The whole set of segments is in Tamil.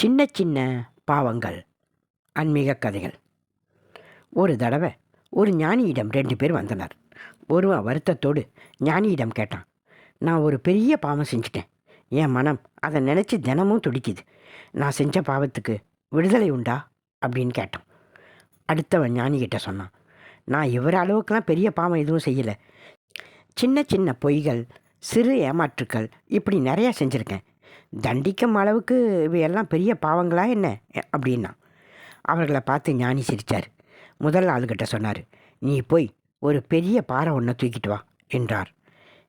சின்ன சின்ன பாவங்கள் ஆன்மீக கதைகள். ஒரு தடவை ஒரு ஞானியிடம் ரெண்டு பேர் வந்தனர். ஒருவன் வருத்தத்தோடு ஞானியிடம் கேட்டான் நான் ஒரு பெரிய பாவம் செஞ்சிட்டேன். என் மனம் அதை நினச்சி தினமும் துடிக்குது. நான் செஞ்ச பாவத்துக்கு விடுதலை உண்டா? அப்படின்னு கேட்டான். அடுத்தவன் ஞானிகிட்ட சொன்னான் நான் இவர அளவுக்குலாம் பெரிய பாவம் எதுவும் செய்யலை. சின்ன சின்ன பொய்கள் சிறு ஏமாற்றுக்கள் இப்படி நிறையா செஞ்சுருக்கேன். தண்டிக்கும் அளவுக்கு இவையெல்லாம் பெரிய பாவங்களா என்ன? அப்படின்னா அவர்களை பார்த்து ஞானி சிரித்தார் முதல் ஆளுகிட்ட சொன்னார் நீ போய் ஒரு பெரிய பாறை ஒன்றை தூக்கிட்டு வா என்றார்.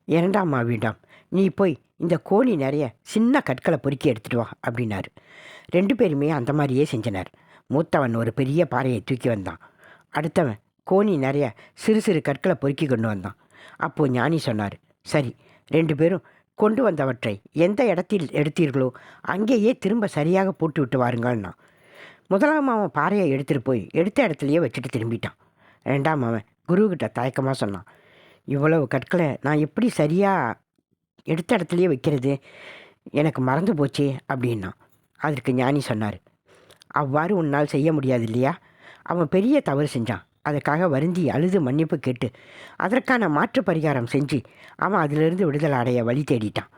இரண்டாம் ஆவிடம் நீ போய் இந்த கோணி நிறைய சின்ன கற்களை பொறுக்கி எடுத்துட்டு வா அப்படின்னாரு. ரெண்டு பேருமே அந்த மாதிரியே செஞ்சனர். மூத்தவன் ஒரு பெரிய பாறையை தூக்கி வந்தான். அடுத்தவன் கோணி நிறைய சிறு சிறு கற்களை பொறுக்கி கொண்டு வந்தான். அப்போது ஞானி சொன்னார் சரி ரெண்டு பேரும் கொண்டு வந்தவற்றை எந்த இடத்தில் எடுத்தீர்களோ அங்கேயே திரும்ப சரியாக போட்டு விட்டு வாருங்கள்னா. முதலாம் அவன் பாறையை எடுத்துகிட்டு போய் எடுத்த இடத்துலையே வச்சுட்டு திரும்பிட்டான். ரெண்டாம் அவன் குருக்கிட்ட தயக்கமாக சொன்னான். இவ்வளவு கற்களை நான் எப்படி சரியாக எடுத்த இடத்துலையே வைக்கிறது? எனக்கு மறந்து போச்சே அப்படின்னா. அதற்கு ஞானி சொன்னார். அவ்வாறு உன்னால் செய்ய முடியாது இல்லையா? அவன் பெரிய தவறு செஞ்சான். அதுக்காக வருந்தி அழுது மன்னிப்பு கேட்டு அதற்கான மாற்று பரிகாரம் செஞ்சு அவன் அதிலிருந்து விடுதலை அடைய வழி தேடிட்டான்.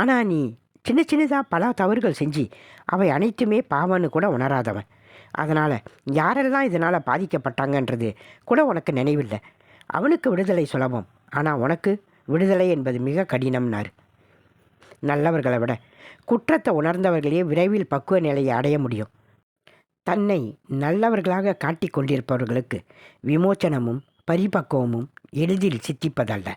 ஆனால் நீ சின்ன சின்னதாக பல தவறுகள் செஞ்சு அவை அனைத்துமே பாவம்னு கூட உணராதவன். அதனால் யாரெல்லாம் இதனால் பாதிக்கப்பட்டாங்கன்றது கூட உனக்கு நினைவில்லை. அவனுக்கு விடுதலை சுலபம். ஆனால் உனக்கு விடுதலை என்பது மிக கடினம்னார். நல்லவர்களை விட குற்றத்தை உணர்ந்தவர்களே விரைவில் பக்குவ நிலையை அடைய முடியும். தன்னை நல்லவர்களாக காட்டிக் கொண்டிருப்பவர்களுக்கு விமோச்சனமும் பரிபக்குவமும் எளிதில் சித்திப்பதல்ல.